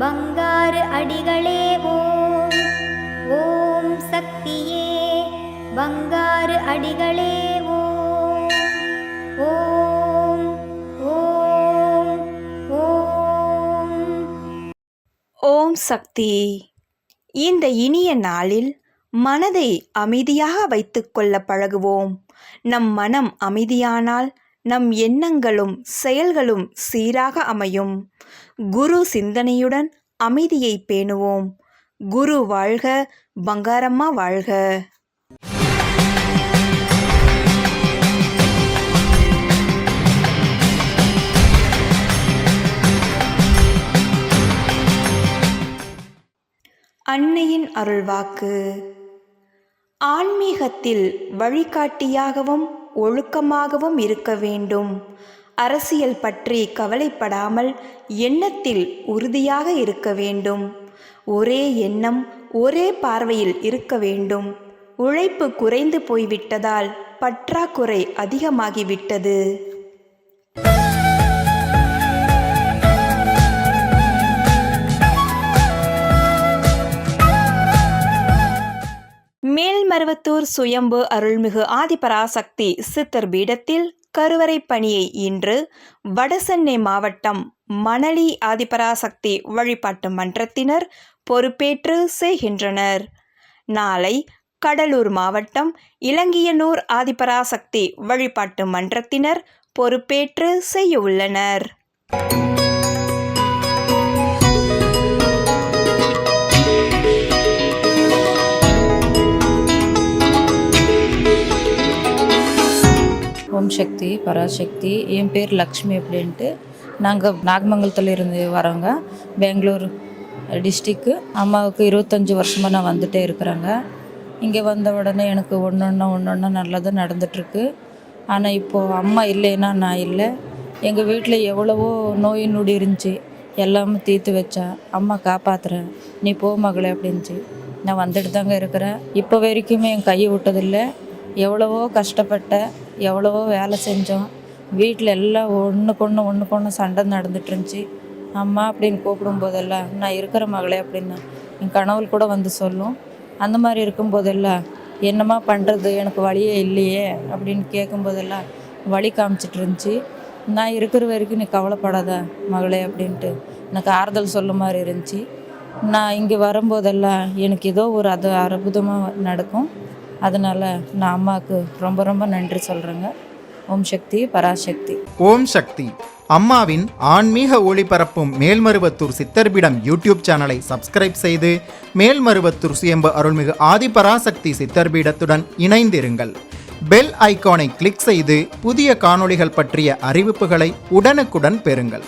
பங்காரு அடிகளே ஓம். ஓம் சக்தியே பங்காறு அடிகளே ஓம். ஓம் ஓம் ஓம். ஓம் சக்தி. இந்த இனிய நாளில் மனதை அமைதியாக வைத்துக்கொள்ள பழகுவோம். நம் மனம் அமைதியானால் நம் எண்ணங்களும் செயல்களும் சீராக அமையும். குரு சிந்தனையுடன் அமைதியை பேணுவோம். குரு வாழ்க பங்காரம்மா வாழ்க. அன்னையின் அருள்வாக்கு. ஆன்மீகத்தில் வழிகாட்டியாகவும் ஒழுக்கமாகவும் இருக்க வேண்டும். அரசியல் பற்றி கவலைப்படாமல் எண்ணத்தில் உறுதியாக இருக்க வேண்டும். ஒரே எண்ணம் ஒரே பார்வையில் இருக்க வேண்டும். உழைப்பு குறைந்து போய்விட்டதால் பற்றாக்குறை அதிகமாகிவிட்டது. மேல்மருவத்தூர் சுயம்பு அருள்மிகு ஆதிபராசக்தி சித்தர் பீடத்தில் கருவறை பணியை இன்று வடசென்னை மாவட்டம் மணலி ஆதிபராசக்தி வழிபாட்டு மன்றத்தினர் பொறுப்பேற்று செய்கின்றனர். நாளை கடலூர் மாவட்டம் இலங்கியனூர் ஆதிபராசக்தி வழிபாட்டு மன்றத்தினர் பொறுப்பேற்று செய்ய ஓம் சக்தி பராசக்தி. என் பேர் லக்ஷ்மி அப்படின்ட்டு. நாங்கள் நாகமங்கலத்தில் இருந்து வரோங்க பெங்களூர் டிஸ்ட்ரிக்கு. அம்மாவுக்கு இருபத்தஞ்சி வருஷமாக நான் வந்துட்டே இருக்கிறேங்க. இங்கே வந்த உடனே எனக்கு ஒன்று ஒன்று ஒன்று ஒன்று நல்லதாக நடந்துகிட்ருக்கு ஆனால் இப்போது அம்மா இல்லைன்னா நான் இல்லை. எங்கள் வீட்டில் எவ்வளவோ நோய் நொடி இருந்துச்சு. எல்லாமே தீர்த்து வச்சா அம்மா காப்பாற்றுறேன் நீ போ மகளே அப்படின்ச்சு. நான் வந்துட்டு தாங்க இருக்கிறேன். இப்போ வரைக்குமே என் கையை விட்டதில்லை. எவ்வளவோ கஷ்டப்பட்டேன். எவ்வளவோ வேலை செஞ்சோம். வீட்டில் எல்லாம் ஒன்றுக்கு ஒன்று ஒன்றுக்கு ஒன்று சண்டை நடந்துட்டு இருந்துச்சு. அம்மா அப்படின்னு கூப்பிடும் போதெல்லாம் நான் இருக்கிற மகளே அப்படின்னு என் கனவுல கூட வந்து சொல்லும். அந்த மாதிரி இருக்கும்போதெல்லாம் என்னம்மா பண்ணுறது எனக்கு வழியே இல்லையே அப்படின்னு கேட்கும்போதெல்லாம் வழி காமிச்சிட்டு இருந்துச்சு. நான் இருக்கிற வரைக்கும் நீ கவலைப்படாத மகளே அப்படின்ட்டு எனக்கு ஆறுதல் சொல்ல மாதிரி இருந்துச்சு. நான் இங்கே வரும்போதெல்லாம் எனக்கு ஏதோ ஒரு அது அற்புதமாக நடக்கும். அதனால் நான் அம்மாவுக்கு ரொம்ப ரொம்ப நன்றி சொல்கிறேங்க ஓம் சக்தி பராசக்தி. ஓம் சக்தி. அம்மாவின் ஆன்மீக ஒளிபரப்பும் மேல்மருவத்தூர் சித்தர்பிடம் யூடியூப் சேனலை சப்ஸ்கிரைப் செய்து மேல்மருவத்தூர் சுயம்பு அருள்மிகு ஆதிபராசக்தி சித்தர்பீடத்துடன் இணைந்திருங்கள். பெல் ஐகானை கிளிக் செய்து புதிய காணொளிகள் பற்றிய அறிவிப்புகளை உடனுக்குடன் பெறுங்கள்.